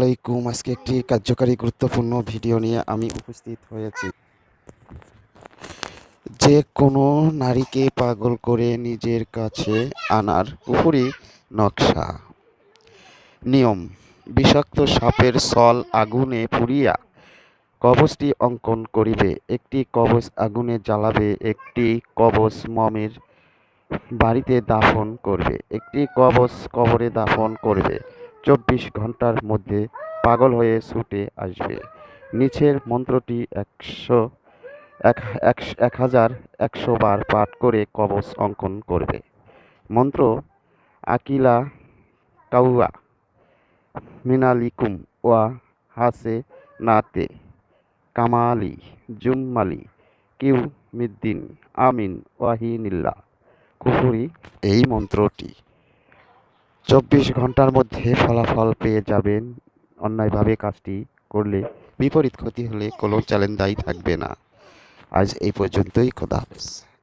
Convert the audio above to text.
আলাইকুম আজকে একটি কার্যকারী গুরুত্বপূর্ণ ভিডিও নিয়ে আমি উপস্থিত হয়েছি। যে কোনো নারীকে পাগল করে নিজের কাছে আনার কুফুরি নকশা। নিয়ম, বিষাক্ত সাপের সল আগুনে পুড়িয়া কবচটি অঙ্কন করিবে। একটি কবচ আগুনে জ্বালাবে, একটি কবচ মমের বাড়িতে দাফন করবে, একটি কবচ কবরে দাফন করবে। চব্বিশ ঘণ্টার মধ্যে পাগল হয়ে ছুটে আসবে। নিচের মন্ত্রটি একশো, এক হাজার একশো বার পাঠ করে কবচ অঙ্কন করবে। মন্ত্র, আকিলা কাউয়া মিনালিকুম ওয়া হাসে নাতে কামালি জুম্মালি কিউ মিদ্দিন আমিন ওয়াহিনিল্লা কুফুরি এই মন্ত্রটি। চব্বিশ ঘণ্টার মধ্যে ফলাফল পেয়ে যাবেন। অন্যায়ভাবে কাজটি করলে বিপরীত ক্ষতি হলে কোনো চ্যালেঞ্জ দায়ী থাকবে না। আজ এই পর্যন্তই, খোদা হাফেজ।